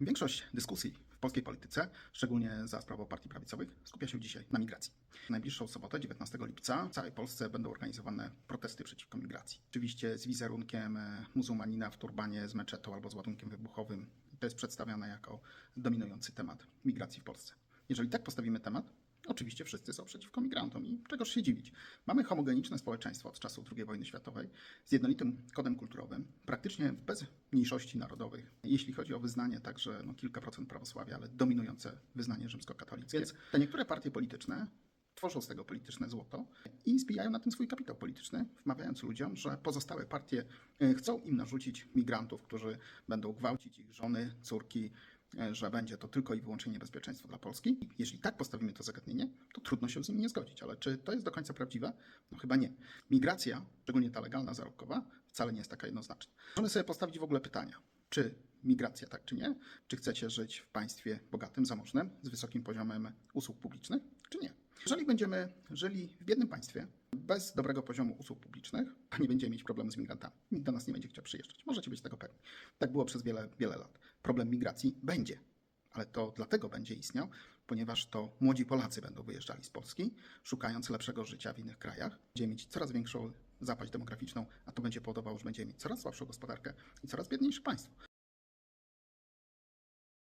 Większość dyskusji w polskiej polityce, szczególnie za sprawą partii prawicowych, skupia się dzisiaj na migracji. W najbliższą sobotę, 19 lipca, w całej Polsce będą organizowane protesty przeciwko migracji. Oczywiście z wizerunkiem muzułmanina w turbanie z meczetą albo z ładunkiem wybuchowym. To jest przedstawiane jako dominujący temat migracji w Polsce. Jeżeli tak postawimy temat, oczywiście wszyscy są przeciwko migrantom i czegoż się dziwić. Mamy homogeniczne społeczeństwo od czasów II wojny światowej z jednolitym kodem kulturowym, praktycznie bez mniejszości narodowych. Jeśli chodzi o wyznanie, także no, kilka procent prawosławia, ale dominujące wyznanie rzymskokatolickie. Więc te niektóre partie polityczne tworzą z tego polityczne złoto i zbijają na tym swój kapitał polityczny, wmawiając ludziom, że pozostałe partie e, chcą im narzucić migrantów, którzy będą gwałcić ich żony, córki, że będzie to tylko i wyłącznie niebezpieczeństwo dla Polski. Jeśli tak postawimy to zagadnienie, to trudno się z nimi nie zgodzić. Ale czy to jest do końca prawdziwe? No chyba nie. Migracja, szczególnie ta legalna, zarobkowa, wcale nie jest taka jednoznaczna. Możemy sobie postawić w ogóle pytania. Czy migracja, tak czy nie? Czy chcecie żyć w państwie bogatym, zamożnym, z wysokim poziomem usług publicznych, czy nie? Jeżeli będziemy żyli w biednym państwie, bez dobrego poziomu usług publicznych, to nie będziemy mieć problemu z migrantami. Nikt do nas nie będzie chciał przyjeżdżać. Możecie być tego pewni. Tak było przez wiele, wiele lat. Problem migracji będzie, ale to dlatego będzie istniał, ponieważ to młodzi Polacy będą wyjeżdżali z Polski, szukając lepszego życia w innych krajach. Będziemy mieć coraz większą zapaść demograficzną, a to będzie powodowało, że będziemy mieć coraz słabszą gospodarkę i coraz biedniejsze państwo.